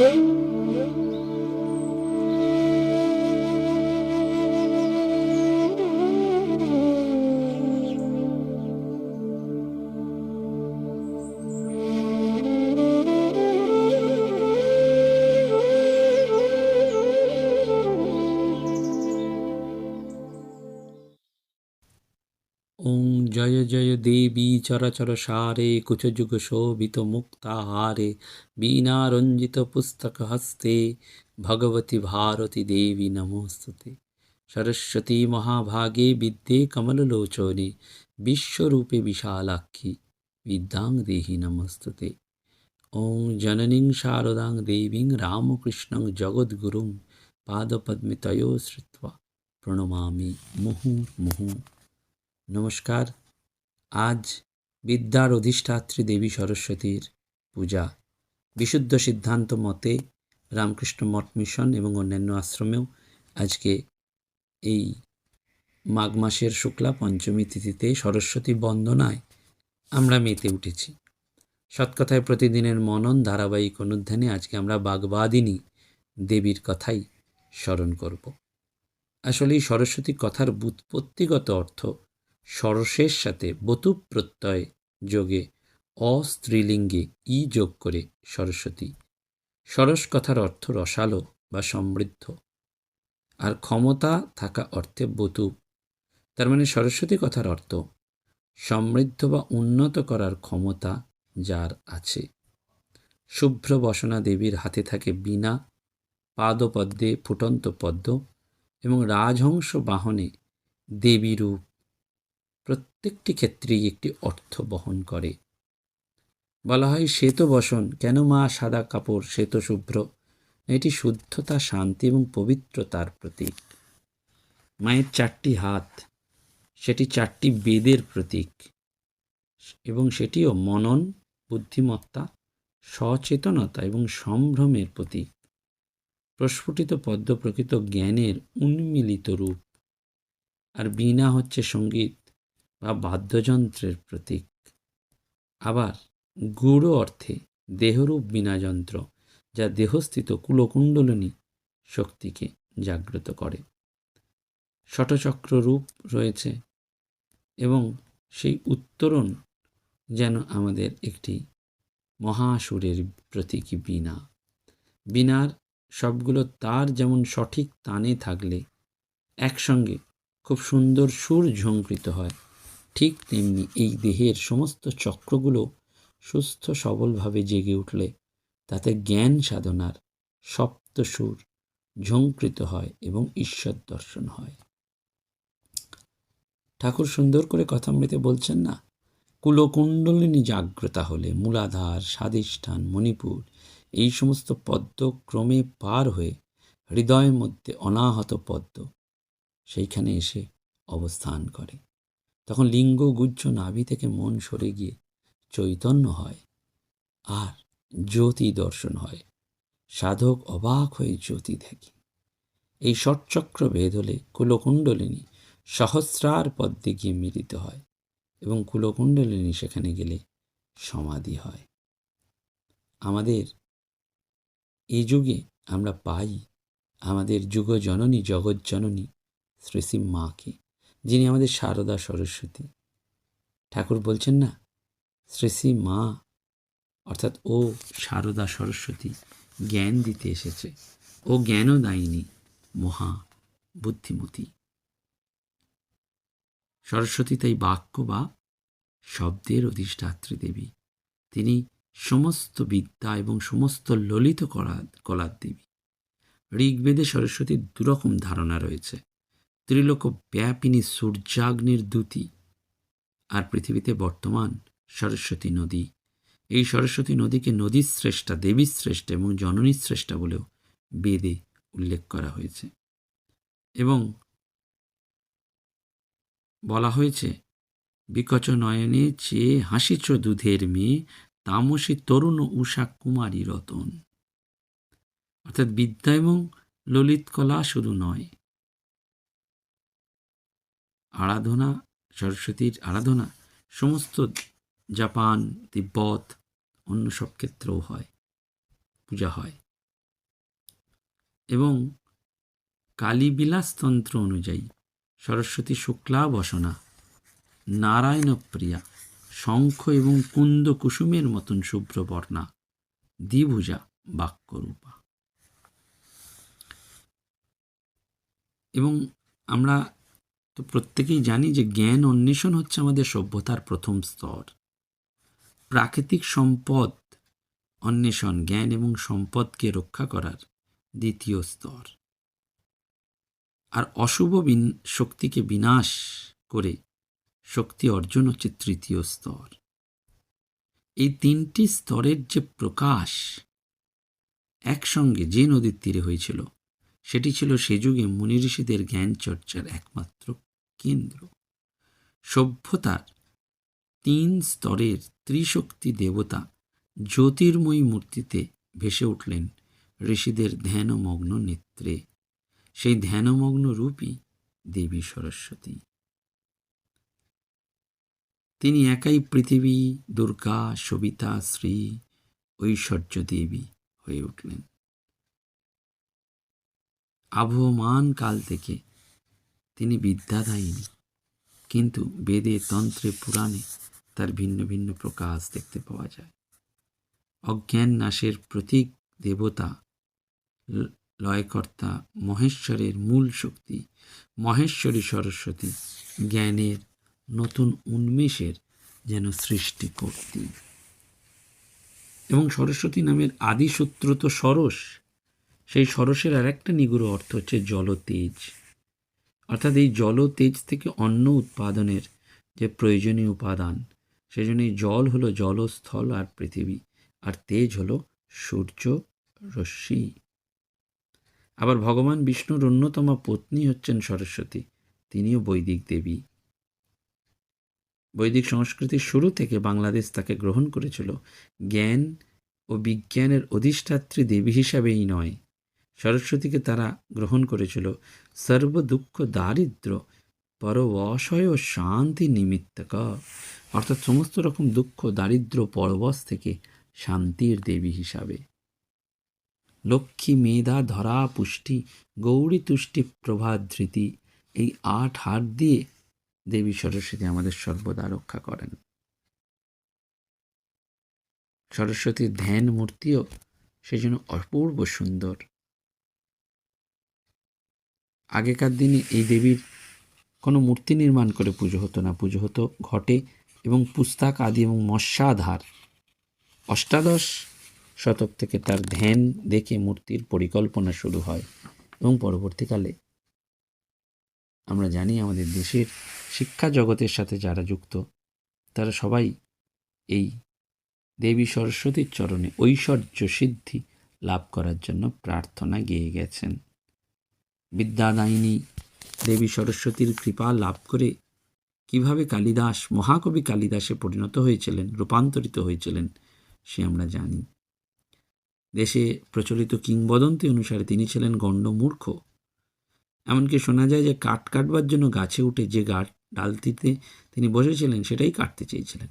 Música জয় দেবী চরাচর সারে, কুচযুগ শোভিত মুক্তাহারে বীণারঞ্জিত পুস্তক হস্তে, ভগবতী ভারতী দেবী নমস্তুতে। সরস্বতী মহাভাগে বিদ্যে কমললোচনে, বিশ্বরূপে বিশালাক্ষী বিদ্যাং দেহি নমস্তুতে। ওং জননীং শারদাং দেবীং রামকৃষ্ণং জগদ্গুরুং পাদপদ্মিতয়ো শ্রুত্বা। প্রণমামি মুহুর্মুহু। নমস্কার। আজ বিদ্যার অধিষ্ঠাত্রী দেবী সরস্বতীর পূজা। বিশুদ্ধ সিদ্ধান্ত মতে রামকৃষ্ণ মঠ মিশন এবং অন্যান্য আশ্রমেও আজকে এই মাঘ মাসের শুক্লা পঞ্চমী তিথিতে সরস্বতী বন্দনায় আমরা মেতে উঠেছি। সৎকথায় প্রতিদিনের মনন ধারাবাহিক অনুধ্যানে আজকে আমরা বাগবাদিনী দেবীর কথাই স্মরণ করব। আসলে এই সরস্বতী কথার বুৎপত্তিগত অর্থ সরসের সাথে বতু প্রত্যয় যোগে অস্ত্রীলিঙ্গে ই যোগ করে সরস্বতী। সরস কথার অর্থ রসালো বা সমৃদ্ধ। আর ক্ষমতা থাকা অর্থে বতু। তার মানে সরস্বতী কথার অর্থ সমৃদ্ধ বা উন্নত করার ক্ষমতা যার আছে। শুভ্র বসনা দেবীর হাতে থাকে বীণা, পাদপদ্মে ফুটন্ত পদ্ম এবং রাজহংস বাহনে দেবী রূপ প্রত্যেকটি ক্ষেত্রেই একটি অর্থ বহন করে। বলা হয়, শ্বেত বসন, কেন মা সাদা কাপড়, শ্বেত শুভ্র? এটি শুদ্ধতা, শান্তি এবং পবিত্রতার প্রতীক। মায়ের চারটি হাত, সেটি চারটি বেদের প্রতীক এবং সেটিও মনন, বুদ্ধিমত্তা, সচেতনতা এবং সম্ভ্রমের প্রতীক। প্রস্ফুটিত পদ্ম প্রকৃত জ্ঞানের উন্মিলিত রূপ। আর বীণা হচ্ছে সংগীত। বা বাদ্যযন্ত্রের প্রতীক। আবার গূঢ় অর্থে দেহরূপ বীণাযন্ত্র যা দেহস্থিত কুলকুণ্ডলিনী শক্তিকে জাগ্রত করে। ষটচক্র রূপ রয়েছে এবং সেই উত্তরণ যেন আমাদের একটি মহাসুরের প্রতীকী বীণা। বীণার সবগুলো তার যেমন সঠিক তানে থাকলে, একসঙ্গে খুব সুন্দর সুর ঝঙ্কৃত হয়। ঠিক তেমনি এই দেহের সমস্ত চক্রগুলো সুস্থ সবলভাবে জেগে উঠলে তাতে জ্ঞান সাধনার সপ্ত সুর ঝঙ্কৃত হয় এবং ঈশ্বর দর্শন হয়। ঠাকুর সুন্দর করে কথামৃতে বলছেন না, কুলকুণ্ডলিনী জাগ্রতা হলে মূলাধার, স্বাধিষ্ঠান, মণিপুর এই সমস্ত পদ্ম ক্রমে পার হয়ে হৃদয়ের মধ্যে অনাহত পদ্ম সেইখানে এসে অবস্থান করে। তখন লিঙ্গ গুজ্জ নাভি থেকে মন সরে গিয়ে চৈতন্য হয় আর জ্যোতি দর্শন হয়। সাধক অবাক হয়ে জ্যোতি দেখে। এই ষটচক্র ভেদ হলে কুলকুণ্ডলিনী সহস্রার পদ্মে গিয়ে মিলিত হয় এবং কুলকুণ্ডলিনী সেখানে গেলে সমাধি হয়। আমাদের এই যুগে আমরা পাই আমাদের যুগ জননী জগৎ জননী শ্রী মাকে। যিনি আমাদের সারদা সরস্বতী। ঠাকুর বলছেন না, শ্রী মা, অর্থাৎ, ও সারদা সরস্বতী, জ্ঞান দিতে এসেছে। ও জ্ঞানও দায়নি, মহা বুদ্ধিমতী। সরস্বতী তাই বাক্য বা শব্দের অধিষ্ঠাত্রী দেবী। তিনি সমস্ত বিদ্যা এবং সমস্ত ললিত কলা কলার দেবী। ঋগ্বেদে সরস্বতীর দুরকম ধারণা রয়েছে। ত্রিলোক ব্যাপিনী সূর্যাগ্নির দূতি আর পৃথিবীতে বর্তমান সরস্বতী নদী। এই সরস্বতী নদীকে নদীর শ্রেষ্ঠা দেবীর শ্রেষ্ঠা এবং জননী শ্রেষ্ঠা বলেও বেদে উল্লেখ করা হয়েছে। এবং বলা হয়েছে বিকচ নয়নে চেয়ে হাসিচ দুধের মেয়ে, তামসী তরুণ উষা কুমারী রতন। অর্থাৎ বিদ্যা এবং ললিত কলা শুধু নয় আরাধনা, সরস্বতীর আরাধনা, সমস্ত জাপান, তিব্বত, অন্য সব ক্ষেত্রেও হয়, পূজা হয়। এবং কালীবিলাসতন্ত্র অনুযায়ী সরস্বতী শুক্লা বসনা নারায়ণপ্রিয়া, শঙ্খ এবং কুন্দ কুসুমের মতন শুভ্রবর্ণা দ্বিভুজা, বাক্যরূপা। এবং আমরা তো প্রত্যেকেই জানি যে জ্ঞান অন্বেষণ হচ্ছে আমাদের সভ্যতার প্রথম স্তর। প্রাকৃতিক সম্পদ অন্বেষণ, জ্ঞান এবং সম্পদকে রক্ষা করার দ্বিতীয় স্তর। আর অশুভ শক্তিকে বিনাশ করে শক্তি অর্জন হচ্ছে তৃতীয় স্তর। এই তিনটি স্তরের যে প্রকাশ একসঙ্গে যে নদীর তীরে হয়েছিল, সেটি ছিল সে যুগে মুনি ঋষিদের জ্ঞান চর্চার একমাত্র কেন্দ্র। সভ্যতার তিন স্তরের ত্রিশক্তি দেবতা জ্যোতির্ময়ী মূর্তিতে ভেসে উঠলেন ঋষিদের ধ্যানমগ্ন নেত্রে। সেই ধ্যানমগ্ন রূপই দেবী সরস্বতী। তিনি একাই পৃথিবী, দুর্গা, সবিতা, শ্রী ঐশ্বর্য দেবী হয়ে উঠলেন। আবহমান কাল থেকে তিনি বিদ্যাদায়িনী কিন্তু বেদে তন্ত্রে পুরাণে তার ভিন্ন ভিন্ন প্রকাশ দেখতে পাওয়া যায়। অজ্ঞান নাশের প্রতীক দেবতা লয়কর্তা মহেশ্বরের মূল শক্তি মহেশ্বরী সরস্বতী জ্ঞানের নতুন উন্মেষের যেন সৃষ্টি করতি। এবং সরস্বতী নামের আদি সূত্র তো সরস। সেই সরসের আর একটা নিগুড় অর্থ হচ্ছে জলতেজ। অর্থাৎ এই জলতেজ থেকে অন্ন উৎপাদনের যে প্রয়োজনীয় উপাদান সেই জন্য এই জল হলো জলস্থল আর পৃথিবী, আর তেজ হলো সূর্য রশ্মি। আবার ভগবান বিষ্ণুর অন্যতম পত্নী হচ্ছেন সরস্বতী, তিনিও বৈদিক দেবী। বৈদিক সংস্কৃতির শুরু থেকে বাংলাদেশ তাকে গ্রহণ করেছিল। জ্ঞান ও বিজ্ঞানের অধিষ্ঠাত্রী দেবী হিসাবেই নয়, সরস্বতীকে তারা গ্রহণ করেছিল। সর্ব দুঃখ দারিদ্র পরবশয় ও শান্তি নিমিত্তক। অর্থাৎ সমস্ত রকম দুঃখ, দারিদ্র, পরবশ থেকে শান্তির দেবী হিসাবে। লক্ষ্মী, মেধা, ধরা, পুষ্টি, গৌরী, তুষ্টি প্রভাধৃতি এই আট হাত দিয়ে দেবী সরস্বতী আমাদের সর্বদা রক্ষা করেন। সরস্বতীর ধ্যান মূর্তিও সেই জন্য অপূর্ব সুন্দর। আগেকার দিনে এই দেবীর কোনো মূর্তি নির্মাণ করে পুজো হতো না। পুজো হতো ঘটে এবং পুস্তাক আদি এবং মৎস্যাধার। অষ্টাদশ শতক থেকে তার ধ্যান দেখে মূর্তির পরিকল্পনা শুরু হয় এবং পরবর্তীকালে আমরা জানি আমাদের দেশের শিক্ষা জগতের সাথে যারা যুক্ত, তারা সবাই এই দেবী সরস্বতীর চরণে ঐশ্বর্য সিদ্ধি লাভ করার জন্য প্রার্থনা গেয়ে গেছেন। বিদ্যাদায়িনী দেবী সরস্বতীর কৃপা লাভ করে কীভাবে কালিদাস, মহাকবি কালিদাসে পরিণত হয়েছিলেন, রূপান্তরিত হয়েছিলেন, সে আমরা জানি। দেশে প্রচলিত কিংবদন্তি অনুসারে তিনি ছিলেন গণ্ডমূর্খ এমনকি শোনা যায় যে কাঠ কাটবার জন্য গাছে উঠে যে গাছ ডালটিতে তিনি বসেছিলেন, সেটাই কাটতে চেয়েছিলেন।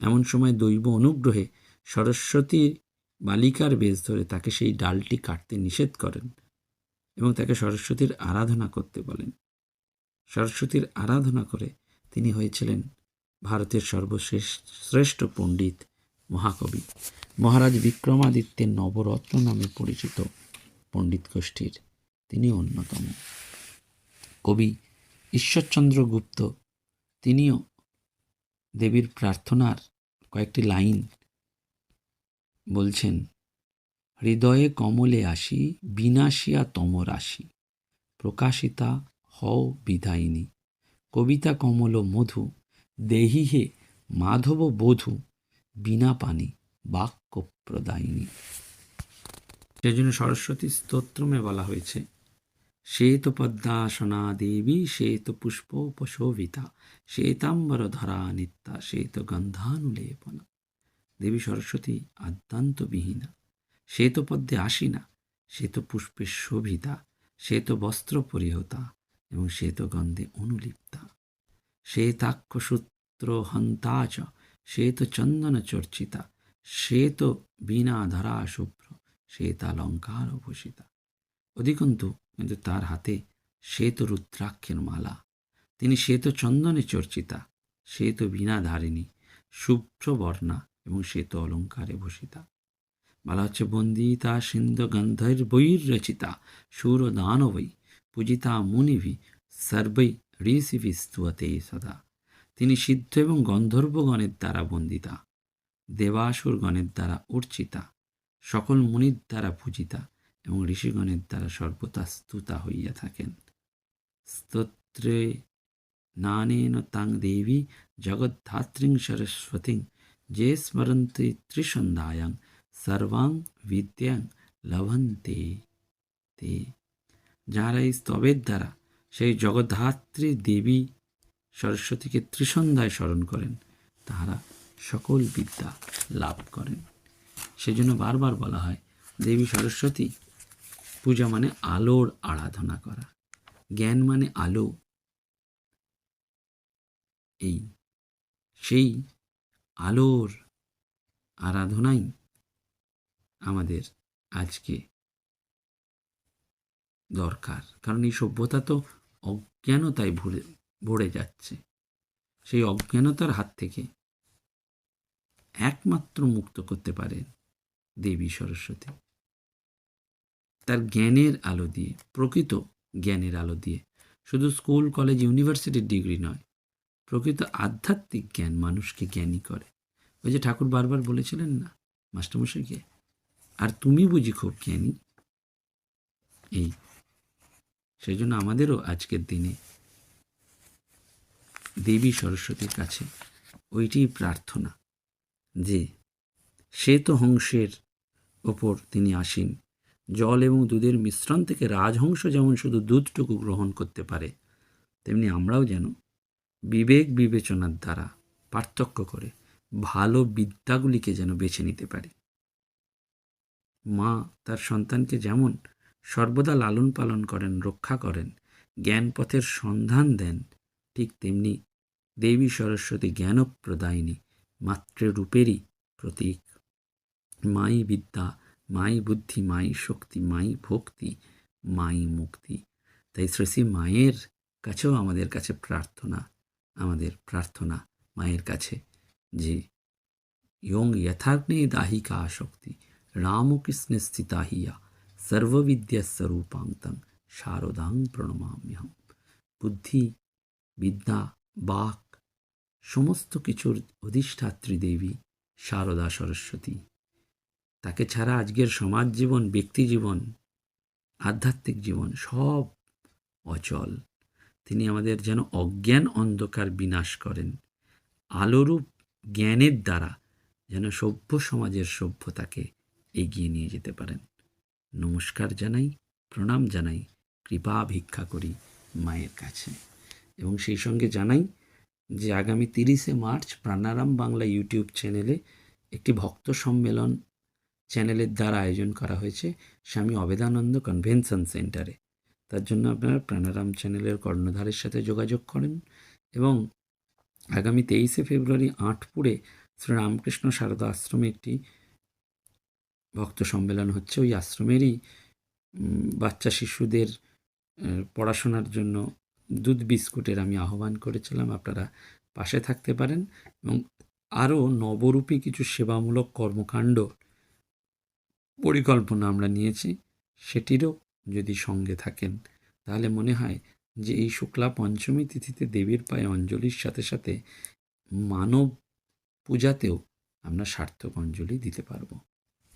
এমন সময় দৈব অনুগ্রহে সরস্বতী বালিকার বেশ ধরে তাকে সেই ডালটি কাটতে নিষেধ করেন। এবং তাকে সরস্বতীর আরাধনা করতে বলেন। সরস্বতীর আরাধনা করে তিনি হয়েছিলেন ভারতের সর্বশ্রেষ্ঠ, শ্রেষ্ঠ পণ্ডিত মহাকবি। মহারাজ বিক্রমাদিত্যের নবরত্ন নামে পরিচিত পণ্ডিত গোষ্ঠীর তিনি অন্যতম। কবি ঈশ্বরচন্দ্র গুপ্ত তিনিও দেবীর প্রার্থনার কয়েকটি লাইন বলছেন হৃদয়ে কমলে আসি বিনাশিয়া তম রাশি প্রকাশিতা হও বিধায়িনী। কবিতা কমল মধু, দেহি হে মাধব বধূ, বিনা পানি বাক্য প্রদায়িনী। সেজন্য সরস্বতী স্তোত্রমে বলা হয়েছে শ্বেত পদ্মাসনা দেবী শ্বেত পুষ্প উপশোভিতা, শ্বেতাম্বর ধরা নিত্যা, শ্বেত গন্ধানুলেপনা। দেবী সরস্বতী আদ্যান্তবিহীনা শ্বেত পদ্মে আসিনা শ্বেত পুষ্পে শোভিতা সে তো বস্ত্র পরিহতা এবং সে তো গন্ধে অনুলিপ্তা সে সূত্র হন্তা চ শ্বেত চন্দন চর্চিতা সে তো বীণা ধরা শুভ্র শ্বেতালঙ্কার ভূষিতা অধিকন্তু কিন্তু তার হাতে সে তো রুদ্রাক্ষের মালা তিনি সে তো চন্দনে চর্চিতা সে তো বীণা ধারিণী শুভ্র বর্ণা এবং সে তো অলঙ্কারে ভূষিতা বলা হচ্ছে বন্দিতা সিন্ধু গন্ধৈর বৈরচিতা সুর দানবৈ পূজিতা মুনিভি সর্বৈ ঋষিভি স্তুয়তে সদা তিনি সিদ্ধ এবং গন্ধর্বগণের দ্বারা বন্দিতা, দেবাসুরগণের দ্বারা অর্চিতা, সকল মুনির দ্বারা পূজিতা এবং ঋষিগণের দ্বারা সর্বদা স্তুতা হইয়া থাকেন। স্তোত্রে, নানেন তাং দেবী জগদ্ধাত্রীং সরস্বতীং, যে স্মরন্তি ত্রিসন্ধ্যায়াং সর্বাং বিদ্যাং লভন্তে তে যারা এই স্তবের দ্বারা সেই জগদ্ধাত্রী দেবী সরস্বতীকে ত্রিসন্ধ্যায় স্মরণ করেন, তাহারা সকল বিদ্যা লাভ করেন। সেজন্য বারবার বলা হয়, দেবী সরস্বতী, পূজা মানে আলোর আরাধনা করা, জ্ঞান মানে আলো। এই, সেই আলোর আরাধনাই আমাদের আজকে দরকার। কারণ এই সভ্যতা তো অজ্ঞানতায় ভরে ভরে যাচ্ছে। সেই অজ্ঞানতার হাত থেকে একমাত্র মুক্ত করতে পারেন দেবী সরস্বতী। তার জ্ঞানের আলো দিয়ে, প্রকৃত জ্ঞানের আলো দিয়ে, শুধু স্কুল, কলেজ, ইউনিভার্সিটির ডিগ্রি নয়, প্রকৃত আধ্যাত্মিক জ্ঞান মানুষকে জ্ঞানী করে। ওই যে ঠাকুর বারবার বলেছিলেন না, মাস্টারমশাইকে আর তুমি বুঝি খুব জ্ঞানী। এই সেই জন্য আমাদেরও আজকের দিনে দেবী সরস্বতীর কাছে ওইটিই প্রার্থনা যে, সে তো হংসের ওপর তিনি আসীন। জল এবং দুধের মিশ্রণ থেকে রাজহংস যেমন শুধু দুধটুকু গ্রহণ করতে পারে, তেমনি আমরাও যেন বিবেক বিবেচনার দ্বারা পার্থক্য করে ভালো বিদ্যাগুলিকে যেন বেছে নিতে পারি। মা তার সন্তানকে যেমন সর্বদা লালন পালন করেন, রক্ষা করেন জ্ঞান পথের সন্ধান দেন, ঠিক তেমনি দেবী সরস্বতী জ্ঞানপ্রদায়িনী মাতৃরূপেরই প্রতীক। মাই বিদ্যা, মাই বুদ্ধি, মাই শক্তি, মাই ভক্তি, মাই মুক্তি। তাই শ্রেষী মায়ের কাছেও আমাদের কাছে প্রার্থনা, আমাদের প্রার্থনা মায়ের কাছে যে, ইয়ং যথাগ্নে দাহিকা শক্তি। রামকৃষ্ণে স্থিতা হিয়া সর্ববিদ্যাস্বরূপান্তং শারদাং প্রণমাম্যহম বুদ্ধি বিদ্যা বাক সমস্ত কিছুর অধিষ্ঠাত্রী দেবী শারদা সরস্বতী তাকে ছাড়া আজকের সমাজ জীবন ব্যক্তি জীবন আধ্যাত্মিক জীবন সব অচল তিনি আমাদের যেন অজ্ঞান অন্ধকার বিনাশ করেন আলোরূপ জ্ঞানের দ্বারা যেন সভ্য সমাজের সভ্যতাকে এগিয়ে নিয়ে যেতে পারেন। নমস্কার জানাই, প্রণাম জানাই, কৃপা ভিক্ষা করি মায়ের কাছে। এবং সেই সঙ্গে জানাই যে আগামী তিরিশে মার্চ প্রাণারাম বাংলা ইউটিউব চ্যানেলে একটি ভক্ত সম্মেলন চ্যানেলের দ্বারা আয়োজন করা হয়েছে স্বামী অবেদানন্দ কনভেনশন সেন্টারে। তার জন্য আপনারা প্রাণারাম চ্যানেলের কর্ণধারের সাথে যোগাযোগ করেন এবং আগামী তেইশে ফেব্রুয়ারি আটপুরে শ্রী রামকৃষ্ণ শারদা আশ্রমে একটি ভক্ত সম্মেলন হচ্ছে ওই আশ্রমেরই বাচ্চা শিশুদের পড়াশোনার জন্য দুধ বিস্কুটের আমি আহ্বান করেছিলাম, আপনারা পাশে থাকতে পারেন। এবং আরও নবরূপী কিছু সেবামূলক কর্মকাণ্ড পরিকল্পনা আমরা নিয়েছি, সেটিরও যদি সঙ্গে থাকেন, তাহলে মনে হয় যে এই শুক্লা পঞ্চমী তিথিতে দেবীর পায়ে অঞ্জলির সাথে সাথে মানব পূজাতেও আমরা সার্থক অঞ্জলি দিতে পারব।